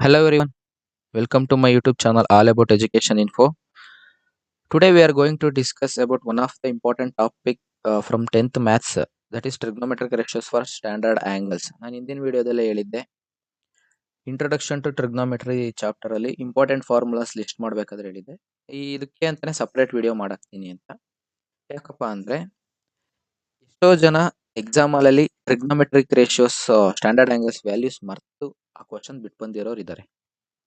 Hello everyone, welcome to my YouTube channel all about education info. Today we are going to discuss about one of the important topic uh, from 10th maths uh, that is trigonometric ratios for standard angles. ನಾನು ಹಿಂದಿನ ವಿಡಿಯೋದಲ್ಲೇ ಹೇಳಿದ್ದೆ introduction to trigonometry chapter ಅಲ್ಲಿ important formulas list ಮಾಡ್ಬೇಕಾದ್ರೆ ಹೇಳಿದ್ದೆ ಈ ಇದಕ್ಕೆ ಅಂತಾನೆ ಸಪ್ರೇಟ್ ವಿಡಿಯೋ ಮಾಡಾಕ್ತೀನಿ ಅಂತ ಯಾಕಪ್ಪ ಅಂದ್ರೆ ಎಷ್ಟೋ ಜನ exam trigonometric ratios standard angles values ಮರ್ತು ಆ ಕ್ವಶನ್ ಬಿಟ್ಟು ಬಂದಿರೋರು ಇದ್ದಾರೆ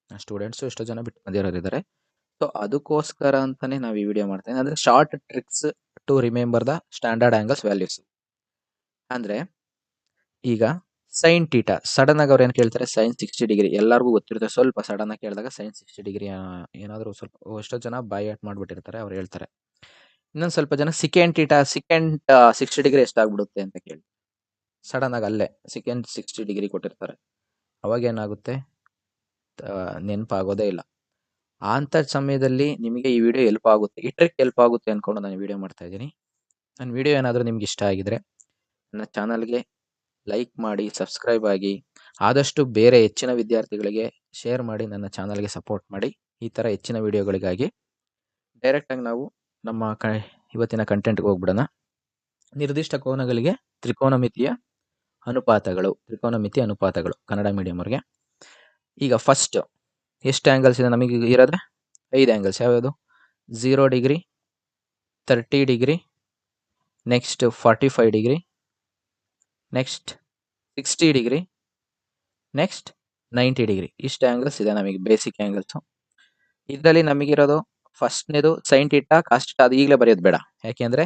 ಸ್ಟೂಡೆಂಟ್ಸು ಎಷ್ಟೋ ಜನ ಬಿಟ್ಟು ಬಂದಿರೋರು ಇದ್ದಾರೆ ಸೊ ಅದಕ್ಕೋಸ್ಕರ ಅಂತಲೇ ನಾವು ಈ ವಿಡಿಯೋ ಮಾಡ್ತೇನೆ ಅಂದ್ರೆ short tricks to remember the standard angles values ಅಂದ್ರೆ, ಈಗ ಸೈನ್ ಟೀಟಾ ಸಡನ್ ಆಗಿ ಅವ್ರು ಏನು ಕೇಳ್ತಾರೆ? ಸೈನ್ ಸಿಕ್ಸ್ಟಿ ಡಿಗ್ರಿ ಎಲ್ಲರಿಗೂ ಗೊತ್ತಿರುತ್ತೆ. ಸ್ವಲ್ಪ ಸಡನ್ ಆಗಿ ಕೇಳಿದಾಗ ಸೈನ್ ಸಿಕ್ಸ್ಟಿ ಡಿಗ್ರಿ ಏನಾದರೂ ಸ್ವಲ್ಪ ಎಷ್ಟೋ ಜನ ಬೈ ಆಟ್ ಮಾಡ್ಬಿಟ್ಟಿರ್ತಾರೆ ಅವ್ರು ಹೇಳ್ತಾರೆ. ಇನ್ನೊಂದು ಸ್ವಲ್ಪ ಜನ second theta second sixty degree ಎಷ್ಟಾಗ್ಬಿಡುತ್ತೆ ಅಂತ ಕೇಳಿ. ಸಡನ್ ಆಗಿ ಅಲ್ಲೇ ಸೆಕೆಂಡ್ ಸಿಕ್ಸ್ಟಿ ಡಿಗ್ರಿ ಕೊಟ್ಟಿರ್ತಾರೆ. ಅವಾಗ ಏನಾಗುತ್ತೆ? ನೆನಪಾಗೋದೇ ಇಲ್ಲ. ಅಂತ ಸಮಯದಲ್ಲಿ ನಿಮಗೆ ಈ ವಿಡಿಯೋ ಹೆಲ್ಪ್ ಆಗುತ್ತೆ. ಈ ಟ್ರಿಕ್ ಹೆಲ್ಪ್ ಆಗುತ್ತೆ ಅನ್ಕೊಂಡು ನಾನು ವಿಡಿಯೋ ಮಾಡ್ತಾ ಇದ್ದೀನಿ. ನನ್ನ ವಿಡಿಯೋ ಏನಾದರೂ ನಿಮ್ಗೆ ಇಷ್ಟ ಆಗಿದರೆ ನನ್ನ ಚಾನಲ್ಗೆ ಲೈಕ್ ಮಾಡಿ ಸಬ್ಸ್ಕ್ರೈಬ್ ಆಗಿ, ಆದಷ್ಟು ಬೇರೆ ಹೆಚ್ಚಿನ ವಿದ್ಯಾರ್ಥಿಗಳಿಗೆ ಶೇರ್ ಮಾಡಿ, ನನ್ನ ಚಾನಲ್ಗೆ ಸಪೋರ್ಟ್ ಮಾಡಿ. ಈ ಥರ ಹೆಚ್ಚಿನ ವಿಡಿಯೋಗಳಿಗಾಗಿ ಡೈರೆಕ್ಟಾಗಿ ನಾವು ನಮ್ಮ ಕ, ಇವತ್ತಿನ ಕಂಟೆಂಟ್ಗೆ ಹೋಗ್ಬಿಡೋಣ. ನಿರ್ದಿಷ್ಟ ಕೋನಗಳಿಗೆ ತ್ರಿಕೋನಮಿತಿಯ ಅನುಪಾತಗಳು, ತ್ರಿಕೋನಮಿತಿ ಅನುಪಾತಗಳು ಕನ್ನಡ ಮೀಡಿಯಂ ಅವ್ರಿಗೆ. ಈಗ ಫಸ್ಟ್ ಎಷ್ಟು ಆ್ಯಂಗಲ್ಸ್ ಇದೆ ನಮಗೆ ಇರೋದ್ರೆ? ಐದು ಆ್ಯಂಗಲ್ಸ್ ಯಾವ್ಯಾವುದು? Zero degree thirty degree next forty five degree next sixty degree next ninety degree ಇಷ್ಟು ಆ್ಯಂಗಲ್ಸ್ ಇದೆ ನಮಗೆ ಬೇಸಿಕ್ ಆ್ಯಂಗಲ್ಸು ಇದರಲ್ಲಿ ನಮಗಿರೋದು ಫಸ್ಟ್ನೇದು ಸೈನ್ ಟೀಟಾ ಕಾಸ್ಟ್ ಅದು ಈಗಲೇ ಬರೆಯೋದು ಬೇಡ. ಯಾಕೆಂದರೆ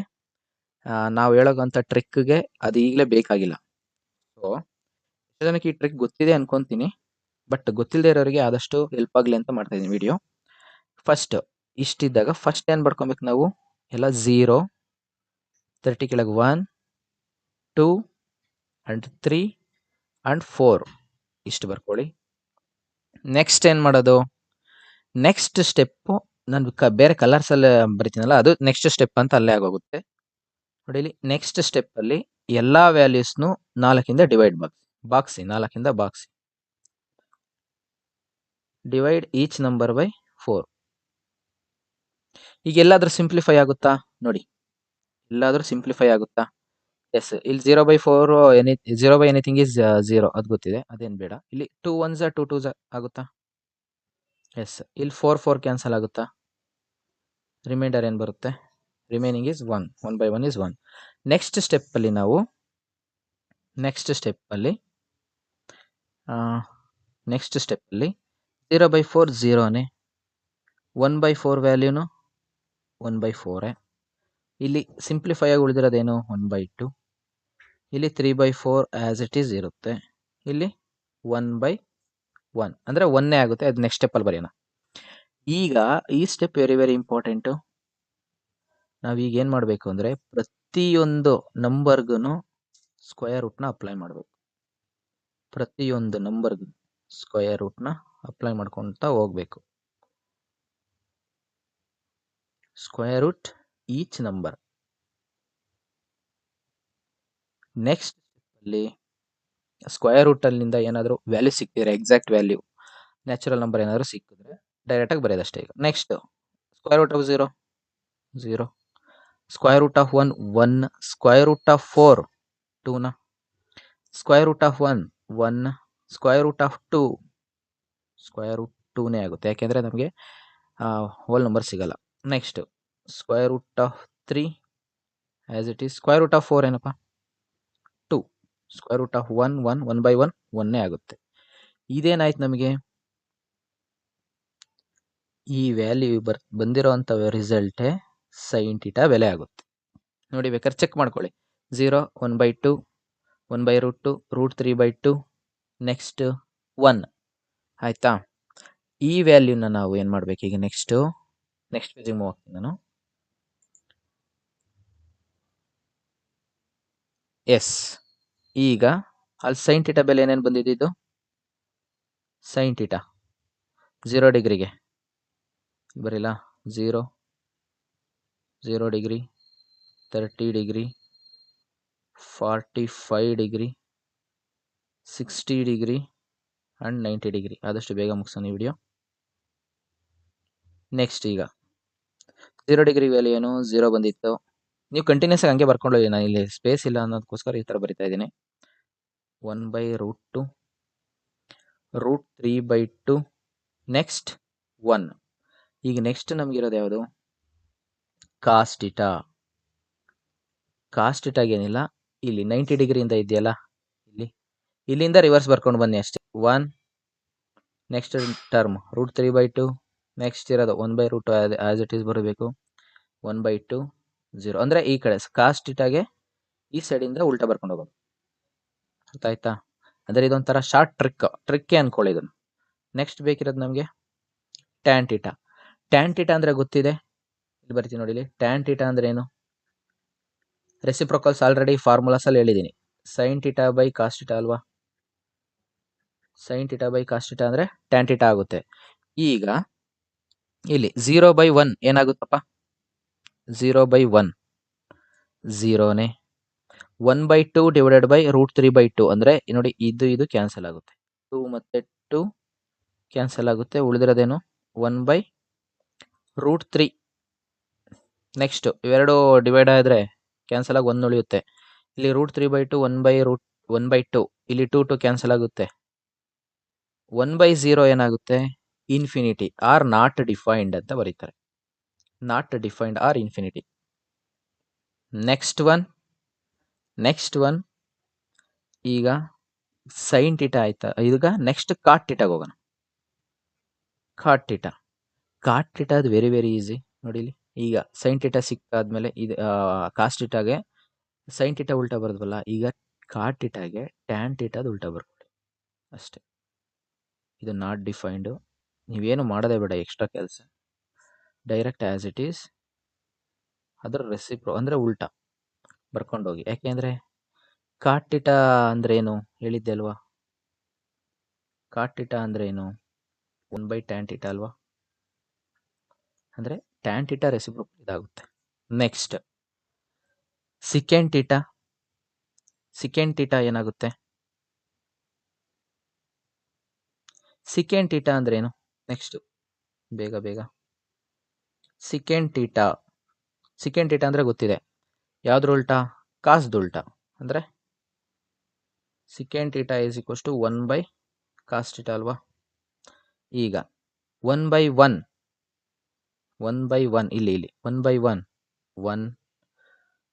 ನಾವು ಹೇಳೋಂಥ ಟ್ರಿಕ್ಗೆ ಅದು ಈಗಲೇ ಬೇಕಾಗಿಲ್ಲ. ಸೊ ಜನಕ್ಕೆ ಈ ಟ್ರಿಕ್ ಗೊತ್ತಿದೆ ಅನ್ಕೊಂತೀನಿ ಬಟ್ ಗೊತ್ತಿಲ್ಲದೆ ಇರೋರಿಗೆ ಆದಷ್ಟು ಹೆಲ್ಪ್ ಆಗಲಿ ಅಂತ ಮಾಡ್ತಾ ಇದ್ದೀನಿ ವಿಡಿಯೋ ಫಸ್ಟ್ ಇಷ್ಟಿದ್ದಾಗ ಫಸ್ಟ್ ಏನು ಬರ್ಕೊಬೇಕು ನಾವು? ಎಲ್ಲ ಝೀರೋ ತರ್ಟಿ ಕೆಳಗೆ one two and three and four ಇಷ್ಟು ಬರ್ಕೊಳ್ಳಿ. ನೆಕ್ಸ್ಟ್ ಏನು ಮಾಡೋದು? ನೆಕ್ಸ್ಟ್ ಸ್ಟೆಪ್ಪು ನಾನು ಕ ಬೇರೆ ಕಲರ್ಸಲ್ಲಿ ಬರಿತೀನಲ್ಲ, ಅದು ನೆಕ್ಸ್ಟ್ ಸ್ಟೆಪ್ ಅಂತ ಅಲ್ಲೇ ಆಗೋಗುತ್ತೆ. ನೋಡಿ ನೆಕ್ಸ್ಟ್ ಸ್ಟೆಪ್ಪಲ್ಲಿ ಎಲ್ಲ ವ್ಯಾಲ್ಯೂಸ್ನು ನಾಲ್ಕಿಂದ ಡಿವೈಡ್ ಬಾಕ್ಸ್ ಬಾಕ್ಸಿ ನಾಲ್ಕಿಂದ boxy divide each number by four ಈಗ ಎಲ್ಲಾದ್ರೂ ಸಿಂಪ್ಲಿಫೈ ಆಗುತ್ತಾ? ನೋಡಿ, ಎಲ್ಲಾದ್ರೂ ಸಿಂಪ್ಲಿಫೈ ಆಗುತ್ತಾ? ಎಸ್ ಇಲ್ಲಿ zero by four any zero by anything is zero ಅದು ಗೊತ್ತಿದೆ, ಅದೇನು ಬೇಡ. ಇಲ್ಲಿ ಟೂ ಒನ್ ಝ ಟೂ ಟೂ ಝ ಆಗುತ್ತಾ? ಎಸ್ ಇಲ್ಲಿ ಫೋರ್ ಫೋರ್ ಕ್ಯಾನ್ಸಲ್ ಆಗುತ್ತಾ? ರಿಮೈಂಡರ್ ಏನು ಬರುತ್ತೆ? Remaining is one one by one is one next ಸ್ಟೆಪ್ಪಲ್ಲಿ ನಾವು ನೆಕ್ಸ್ಟ್ ಸ್ಟೆಪ್ಪಲ್ಲಿ ನೆಕ್ಸ್ಟ್ ಸ್ಟೆಪ್ಪಲ್ಲಿ ಝೀರೋ ಬೈ ಫೋರ್ ಝೀರೋನೇ ಒನ್ ಬೈ ಫೋರ್ ವ್ಯಾಲ್ಯೂನು ಒನ್ ಬೈ ಫೋರೇ ಇಲ್ಲಿ ಸಿಂಪ್ಲಿಫೈ ಆಗಿ ಉಳಿದಿರೋದೇನು? ಒನ್ ಬೈ ಟು ಇಲ್ಲಿ three by four as it is ಇರುತ್ತೆ. ಇಲ್ಲಿ ಒನ್ ಬೈ ಒನ್ ಅಂದರೆ ಒನ್ನೇ ಆಗುತ್ತೆ. ಅದು ನೆಕ್ಸ್ಟ್ ಸ್ಟೆಪ್ಪಲ್ಲಿ ಬರೆಯೋಣ. ಈಗ ಈ ಸ್ಟೆಪ್ ವೆರಿ ವೆರಿ ಇಂಪಾರ್ಟೆಂಟು ನಾವೀಗ ಏನು ಮಾಡಬೇಕು ಅಂದರೆ ಪ್ರತಿಯೊಂದು ನಂಬರ್ಗೂ ಸ್ಕ್ವಯರ್ ರೂಟ್ನ ಅಪ್ಲೈ ಮಾಡಬೇಕು. ಪ್ರತಿಯೊಂದು ನಂಬರ್ಗೂ ಸ್ಕ್ವಯರ್ ರೂಟ್ನ ಅಪ್ಲೈ ಮಾಡ್ಕೊತಾ ಹೋಗ್ಬೇಕು. Square root each number next ಅಲ್ಲಿ ಸ್ಕ್ವಯರ್ ರೂಟ್ ಅಲ್ಲಿಂದ ಏನಾದರೂ ವ್ಯಾಲ್ಯೂ ಸಿಕ್ತಿದ್ರೆ ಎಕ್ಸಾಕ್ಟ್ ವ್ಯಾಲ್ಯೂ ನ್ಯಾಚುರಲ್ ನಂಬರ್ ಏನಾದರೂ ಸಿಕ್ಕಿದ್ರೆ ಡೈರೆಕ್ಟಾಗಿ ಬರೆಯೋದಷ್ಟೇ ಈಗ. Next square root of zero zero square root of one one square root of four ಟೂನ square root of one one square root of two square root ಟೂನೇ ಆಗುತ್ತೆ. ಯಾಕೆಂದರೆ ನಮಗೆ whole number ಸಿಗಲ್ಲ. Next square root of three as it is square root of four ಏನಪ್ಪ? Two. Square root of one one one by one, ಒನ್ನೇ ಆಗುತ್ತೆ. ಇದೇನಾಯ್ತು ನಮಗೆ? ಈ value ಬರ್ ಬಂದಿರೋವಂಥ ರಿಸಲ್ಟೇ ಸೈನ್ ಟೀಟಾ ಬೆಲೆ ಆಗುತ್ತೆ. ನೋಡಿ ಬೇಕಾದ್ರೆ ಚೆಕ್ ಮಾಡ್ಕೊಳ್ಳಿ. Zero one by two one by root two root three by two next one ಆಯಿತಾ? ಈ ವ್ಯಾಲ್ಯೂನ ನಾವು ಏನು ಮಾಡಬೇಕು ಈಗ ನೆಕ್ಸ್ಟು ನೆಕ್ಸ್ಟ್ ಪೇಜಿಗೆ ಮೂವ್ ಆಗ್ತೀನಿ ನಾನು. ಎಸ್ ಈಗ ಅಲ್ಲಿ ಸೈನ್ ಟೀಟಾ ಬೆಲೆ ಏನೇನು ಬಂದಿದ್ದು ಸೈನ್ ಟೀಟಾ ಝೀರೋ ಡಿಗ್ರಿಗೆ ಬರೀಲ್ಲ zero zero degree thirty degree forty five degree sixty degree and ninety degree ಆದಷ್ಟು ಬೇಗ ಮುಗಿಸೋಣ ಈ ವಿಡಿಯೋ ನೆಕ್ಸ್ಟ್ ಈಗ ಝೀರೋ ಡಿಗ್ರಿ ವ್ಯಾಲ್ಯೂ ಏನು? ಝೀರೋ ಬಂದಿತ್ತು. ನೀವು ಕಂಟಿನ್ಯೂಸ್ ಆಗಿ ಹಂಗೆ ಬರ್ಕೊಂಡು ಹೋಗಿ ನಾನು ಇಲ್ಲಿ ಸ್ಪೇಸ್ ಇಲ್ಲ ಅನ್ನೋದಕ್ಕೋಸ್ಕರ ಈ ಥರ ಬರಿತಾ ಇದ್ದೀನಿ. One by root two root three by two next one ಈಗ ನೆಕ್ಸ್ಟ್ ನಮಗಿರೋದು ಯಾವುದು? ಕಾಸ್ಟಿಟಾ ಏನಿಲ್ಲ ಇಲ್ಲಿ ನೈಂಟಿ ಡಿಗ್ರಿಯಿಂದ ಇದೆಯಲ್ಲ, ಇಲ್ಲಿ. ಇಲ್ಲಿಂದ ರಿವರ್ಸ್ ಬರ್ಕೊಂಡು ಬನ್ನಿ ಅಷ್ಟೇ. One next term root three by two next ಇರೋದು one by root as it is ಬರಬೇಕು. ಒನ್ ಬೈ ಟು ಝೀರೋ ಅಂದರೆ ಈ ಕಡೆ ಕಾಸ್ಟಿಟಾಗೆ ಈ ಸೈಡಿಂದ ಉಲ್ಟಾ ಬರ್ಕೊಂಡು ಹೋಗೋದು. ಅರ್ಥ ಆಯ್ತಾ? ಅಂದರೆ ಇದೊಂಥರ ಶಾರ್ಟ್ ಟ್ರಿಕ್ ಟ್ರಿಕ್ಕೇ ಅಂದ್ಕೊಳ್ಳಿ ಇದನ್ನು. ನೆಕ್ಸ್ಟ್ ಬೇಕಿರೋದು ನಮಗೆ ಟ್ಯಾಂಟಿಟ ಟ್ಯಾನ್ ಟೀಟಾ ಅಂದರೆ ಗೊತ್ತಿದೆ? ಇಲ್ಲಿ ಬರ್ತೀನಿ ನೋಡಿ, ಇಲ್ಲಿ ಟ್ಯಾನ್ ಟೀಟಾ ಅಂದ್ರೆ ಏನು? ರೆಸಿಪ್ರೊಕಲ್ಸ್ ಆಲ್ರೆಡಿ ಫಾರ್ಮುಲಾಸಲ್ಲಿ ಹೇಳಿದ್ದೀನಿ ಸೈನ್ ಟೀಟಾ ಬೈ ಕಾಸ್ಟಿಟಾ ಅಲ್ವಾ? ಸೈನ್ ಟೀಟಾ ಬೈ ಕಾಸ್ಟಿಟಾ ಅಂದರೆ ಟ್ಯಾನ್ ಟೀಟಾ ಆಗುತ್ತೆ. ಈಗ ಇಲ್ಲಿ ಝೀರೋ ಬೈ ಒನ್ ಏನಾಗುತ್ತಪ್ಪ? Zero by one ಝೀರೋನೇ one by two divided by root three by two ಅಂದರೆ ನೋಡಿ ಇದು ಇದು ಕ್ಯಾನ್ಸಲ್ ಆಗುತ್ತೆ. ಟೂ ಮತ್ತು ಟು ಕ್ಯಾನ್ಸಲ್ ಆಗುತ್ತೆ. ಉಳಿದಿರೋದೇನು? One by root three next ಇವೆರಡು ಡಿವೈಡ್ ಆದರೆ ಕ್ಯಾನ್ಸಲ್ ಆಗಿ ಒಂದು ಉಳಿಯುತ್ತೆ. ಇಲ್ಲಿ root three by two one by root one by two ಇಲ್ಲಿ ಟು ಟು ಕ್ಯಾನ್ಸಲ್ ಆಗುತ್ತೆ. ಒನ್ ಬೈ ಝೀರೋ ಏನಾಗುತ್ತೆ? ಇನ್ಫಿನಿಟಿ ಆರ್ ನಾಟ್ ಡಿಫೈನ್ಡ್ ಅಂತ ಬರೀತಾರೆ. Not defined or infinity next one next one ಈಗ ಸೈನ್ ಟಿಟ ಆಯ್ತಾ? ಈಗ ನೆಕ್ಸ್ಟ್ ಕಾಟ್ ಟಿಟಾಗ ಹೋಗೋಣ. ಕಾಟ್ ಟಿಟ ಕಾಟ್ ಟಿಟ ಅದು ವೆರಿ ವೆರಿ ಈಸಿ ನೋಡಿ ಇಲ್ಲಿ. ಈಗ ಸೈನ್ ಟಿಟಾ ಸಿಕ್ಕಾದ್ಮೇಲೆ ಇದು ಕಾಸ್ಟ್ ಟಿಟಾಗೆ ಸೈನ್ ಟಿಟಾ ಉಲ್ಟಾ ಬರೋದ್ವಲ್ಲ ಈಗ ಕಾಟ್ ಟಿಟಾಗೆ ಟ್ಯಾನ್ ಟಿಟಾದ ಉಲ್ಟಾ ಬರ್ಕೊಳ್ಳಿ ಅಷ್ಟೇ. ಇದು ನಾಟ್ ಡಿಫೈನ್ಡು ನೀವೇನು ಮಾಡೋದೇ ಬೇಡ ಎಕ್ಸ್ಟ್ರಾ ಕೆಲಸ. ಡೈರೆಕ್ಟ್ ಆ್ಯಸ್ ಇಟ್ ಈಸ್ ಅದರ ರೆಸಿಪ್ರೋ ಅಂದರೆ ಉಲ್ಟಾ. ಬರ್ಕೊಂಡೋಗಿ ಯಾಕೆಂದರೆ ಅಂದ್ರೆ ಏನು ಹೇಳಿದ್ದೆ ಅಲ್ವಾ? ಕಾಟಿಟ ಅಂದ್ರೆ ಏನು ಒನ್ ಬೈ ಟ್ಯಾನ್ ಟಿಟ ಅಲ್ವಾ? ಅಂದರೆ ಟ್ಯಾನ್ ಟಿಟ ರೆಸಿಪ್ರೋ ಇದಾಗುತ್ತೆ. Next secant theta secant theta ಏನಾಗುತ್ತೆ? ಸಿಕೆಂಡ್ ಟೀಟಾ ಏನು ನೆಕ್ಸ್ಟ್ ಬೇಗ ಬೇಗ. ಸಿಕೆಂಡ್ ಟೀಟಾ ಸಿಕೆಂಡ್ ಟೀಟಾ ಅಂದರೆ ಗೊತ್ತಿದೆ. ಯಾವ್ದ್ರ ಉಲ್ಟಾ? ಕಾಸ್ದು ಉಲ್ಟಾ. ಅಂದರೆ secant theta is equals to one by cos theta ಅಲ್ವಾ? ಈಗ one by one one by one ಇಲ್ಲಿ ಇಲ್ಲಿ. One by one one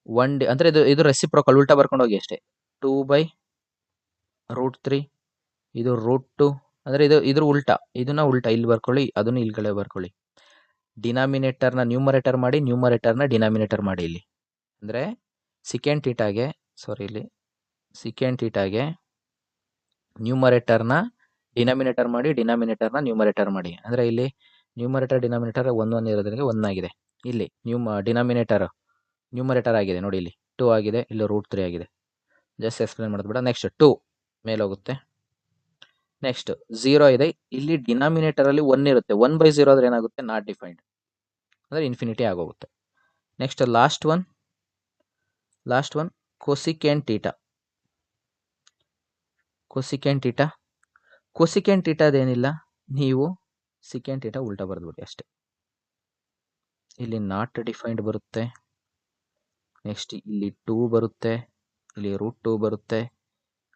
one day ಅಂದರೆ ಇದು ಇದು ರೆಸಿಪ್ರೋಕಲ್ ಉಲ್ಟಾ ಬರ್ಕೊಂಡು ಹೋಗಿ ಅಷ್ಟೇ. ಟೂ ಬೈ ರೂಟ್ ತ್ರೀ ಇದು ರೂಟ್ ಟು ಅಂದರೆ ಇದು, ಇದ್ರ ಉಲ್ಟಾ. ಇದನ್ನ ಉಲ್ಟಾ. ಇಲ್ಲಿ ಬರ್ಕೊಳ್ಳಿ, ಅದನ್ನು ಇಲ್ಗಡೆ ಬರ್ಕೊಳ್ಳಿ. ಡಿನಾಮಿನೇಟರ್ನ ನ್ಯೂಮರೇಟರ್ ಮಾಡಿ ನ್ಯೂಮರೇಟರ್ನ ಡಿನಾಮಿನೇಟರ್ ಮಾಡಿ ಇಲ್ಲಿ. ಅಂದರೆ ಸೆಕೆಂಡ್ ಟೀಟಾಗೆ ಸಾರಿ ಇಲ್ಲಿ. ಸೆಕೆಂಡ್ ಟೀಟಾಗೆ ನ್ಯೂಮರೇಟರ್ನ ಡಿನಾಮಿನೇಟರ್ ಮಾಡಿ ಡಿನಾಮಿನೇಟರ್ನ ನ್ಯೂಮರೇಟರ್ ಮಾಡಿ. ಅಂದರೆ ಇಲ್ಲಿ ನ್ಯೂಮರೇಟರ್ ಡಿನಾಮಿನೇಟರ್ ಒಂದು ಒನ್ ಇರೋದ್ರಿಂದ ಒನ್ ಆಗಿದೆ ಇಲ್ಲಿ ನ್ಯೂಮ ಡಿನಾಮಿನೇಟರ್ ನ್ಯೂಮರೇಟರ್ ಆಗಿದೆ. ನೋಡಿ ಇಲ್ಲಿ ಟೂ ಆಗಿದೆ, ಇಲ್ಲಿ ರೂಟ್ ತ್ರೀ ಆಗಿದೆ. ಜಸ್ಟ್ ಎಕ್ಸ್ಪ್ಲೇನ್ ಬೇಡ. ನೆಕ್ಸ್ಟ್ ಟೂ ಮೇಲೋಗುತ್ತೆ ನೆಕ್ಸ್ಟ್ ಝೀರೋ ಇದೆ. ಇಲ್ಲಿ ಡಿನಾಮಿನೇಟರಲ್ಲಿ ಒನ್ ಇರುತ್ತೆ. ಒನ್ ಬೈ ಝೀರೋ ಆದ್ರೆ ಏನಾಗುತ್ತೆ? ನಾಟ್ ಡಿಫೈನ್ಡ್ ಅಂದರೆ ಇನ್ಫಿನಿಟಿ ಆಗೋಗುತ್ತೆ. Next last one last one cosecant theta cosecant theta cosecant ಟೀಟಾದೇನಿಲ್ಲ ನೀವು ಸಿಕೆನ್ ಟೀಟಾ ಉಲ್ಟಾ ಬರೆದ್ಬಿಡಿ ಅಷ್ಟೇ. ಇಲ್ಲಿ ನಾಟ್ ಡಿಫೈನ್ಡ್ ಬರುತ್ತೆ. ನೆಕ್ಸ್ಟ್ ಇಲ್ಲಿ ಟೂ ಬರುತ್ತೆ. ಇಲ್ಲಿ ರೂಟ್ ಟೂ ಬರುತ್ತೆ.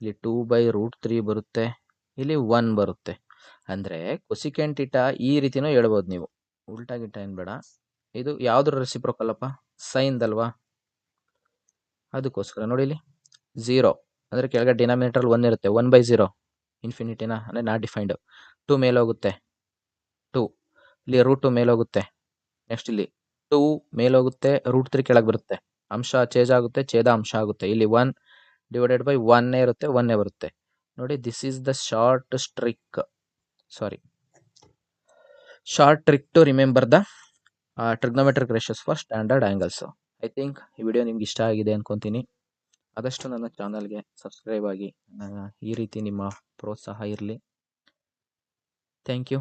ಇಲ್ಲಿ ಟೂ ಬೈ ರೂಟ್ ತ್ರೀ ಬರುತ್ತೆ. ಇಲ್ಲಿ ಒನ್ ಬರುತ್ತೆ. ಅಂದರೆ ಕೊಸಿಕೆಂಟ್ ಇಟ ಈ ರೀತಿನೂ ಹೇಳ್ಬೋದು ನೀವು. ಉಲ್ಟಾ ಗಿಟ್ಟ ಏನು ಬೇಡ. ಇದು ಯಾವ್ದ್ರ ರೆಸಿಪ್ರೋಕಲ್ಲಪ್ಪ ಸೈನ್ದಲ್ವಾ ಅದಕ್ಕೋಸ್ಕರ ನೋಡಿ ಇಲ್ಲಿ. ಝೀರೋ ಅಂದರೆ ಕೆಳಗಡೆ ಡಿನಾಮಿನೇಟರ್ ಒನ್ ಇರುತ್ತೆ. ಒನ್ ಬೈ ಝೀರೋ ಇನ್ಫಿನಿಟಿನ ಅಂದರೆ ನಾಟ್ ಡಿಫೈನ್ಡ್ ಟೂ ಮೇಲೆ ಹೋಗುತ್ತೆ. ಟು ಇಲ್ಲಿ ರೂಟ್ ಟು ಮೇಲೆ ಹೋಗುತ್ತೆ ನೆಕ್ಸ್ಟ್ ಇಲ್ಲಿ ಟೂ ಮೇಲೋಗುತ್ತೆ, ರೂಟ್ ತ್ರೀ ಕೆಳಗೆ ಬರುತ್ತೆ. ಅಂಶ ಚೇಂಜ್ ಆಗುತ್ತೆ, ಛೇದ ಅಂಶ ಆಗುತ್ತೆ. ಇಲ್ಲಿ ಒನ್ ಡಿವೈಡೆಡ್ ಬೈ ಒನ್ನೇ ಇರುತ್ತೆ ಒನ್ನೇ ಬರುತ್ತೆ. ನೋಡಿ this is the short strick sorry short trick to remember the trigonometric ratios for standard angles I think ಈ ವಿಡಿಯೋ ನಿಮ್ಗೆ ಇಷ್ಟ ಆಗಿದೆ ಅನ್ಕೊತೀನಿ. ಆದಷ್ಟು ನನ್ನ ಚಾನಲ್ಗೆ ಸಬ್ಸ್ಕ್ರೈಬ್ ಆಗಿ. ಈ ರೀತಿ ನಿಮ್ಮ ಪ್ರೋತ್ಸಾಹ ಇರಲಿ. Thank you